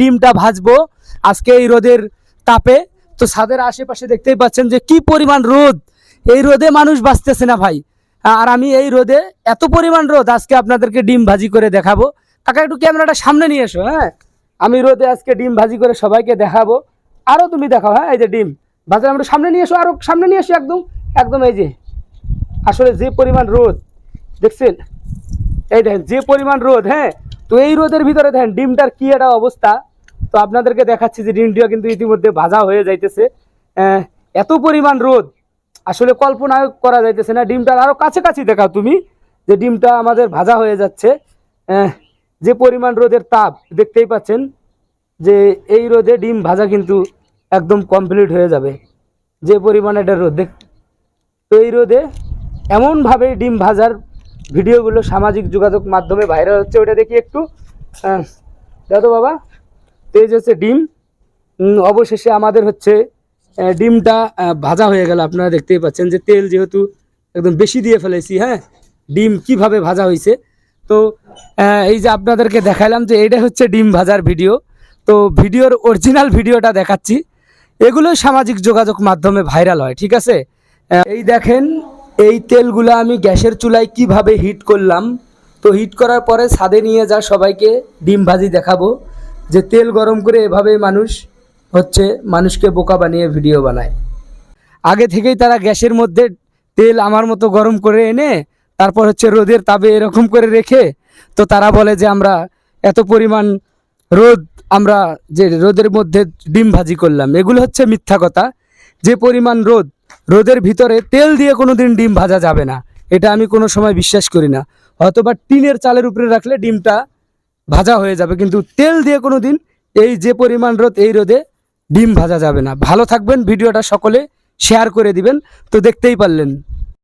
ডিমটা ভাজবো আজকে এই রোদের তাপে। তো ছাদের আশেপাশে দেখতেই পাচ্ছেন যে কি পরিমাণ রোদ। এই রোদে মানুষ বাঁচতেছে না ভাই। আর আমি এই রোদে এত পরিমাণ রোদ, আজকে আপনাদেরকে ডিম ভাজি করে দেখাবো। কাকা, একটু ক্যামেরাটা সামনে নিয়ে এসো হ্যাঁ? আমি রোদে আজকে ডিম ভাজি করে সবাইকে দেখাবো। আরও তুমি দেখাও হ্যাঁ এই যে ডিম। ভাজা আমরা সামনে নিয়ে এসো আরও সামনে নিয়ে এসো একদম। একদম এই যে। আসলে যে পরিমাণ রোদ, দেখছেন? এই দেখেন, যে পরিমাণ রোদ হ্যাঁ? তো এই রোদের ভিতরে দেখেন, ডিমটার কি একটা অবস্থা। তো আপনাদেরকে দেখাচ্ছি যে ডিমটিও কিন্তু ইতিমধ্যে ভাজা হয়ে যাইতেছে। এত পরিমাণ রোদ, আসলে কল্পনা করা যাইতেছে না। ডিমটার আরও কাছাকাছি দেখাও তুমি, যে ডিমটা আমাদের ভাজা হয়ে যাচ্ছে। যে পরিমাণ রোদের তাপ, দেখতেই পাচ্ছেন যে এই রোদে ডিম ভাজা কিন্তু একদম কমপ্লিট হয়ে যাবে। যে পরিমাণে এটা রোদ তো এই রোদে এমনভাবে ডিম ভাজার ভিডিওগুলো সামাজিক যোগাযোগ মাধ্যমে ভাইরাল হচ্ছে। ওটা দেখি একটু। দাও বাবা তো এই যে হচ্ছে ডিম। অবশেষে আমাদের হচ্ছে ডিমটা ভাজা হয়ে গেল। আপনারা দেখতেই পাচ্ছেন যে তেল যেহেতু একদম বেশি দিয়ে ফেলেছি হ্যাঁ? ডিম কীভাবে ভাজা হয়েছে? তো এই যে আপনাদেরকে দেখালাম যে এটা হচ্ছে ডিম ভাজার ভিডিও। তো ভিডিওর অরিজিনাল ভিডিওটা দেখাচ্ছি। এগুলো সামাজিক যোগাযোগ মাধ্যমে ভাইরাল হয়, ঠিক আছে? এই দেখেন, এই তেলগুলো আমি গ্যাসের চুলায় কীভাবে হিট করলাম। তো হিট করার পরে ছাদে নিয়ে যা সবাইকে ডিম ভাজি দেখাবো। যে তেল গরম করে এভাবে মানুষ হচ্ছে মানুষকে বোকা বানিয়ে ভিডিও বানায়। আগে থেকেই তারা গ্যাসের মধ্যে তেল আমার মতো গরম করে এনে, তারপর হচ্ছে রোদের তাবে এরকম করে রেখে, তো তারা বলে যে আমরা এত পরিমাণ রোদ আমরা যে রোদের মধ্যে ডিম ভাজি করলাম। এগুলো হচ্ছে মিথ্যা কথা। যে পরিমাণ রোদ, রোদের ভিতরে তেল দিয়ে কোনো দিন ডিম ভাজা যাবে না। এটা আমি কোনো সময় বিশ্বাস করি না। হয়তোবা টিনের চালের উপরে রাখলে ডিমটা ভাজা হয়ে যাবে। কিন্তু তেল দিয়ে কোনো দিন এই যে পরিমাণ রোদ, এই রোদে ডিম ভাজা যাবে না। ভালো থাকবেন, ভিডিওটা সকলে শেয়ার করে দিবেন। তো দেখতেই পারলেন।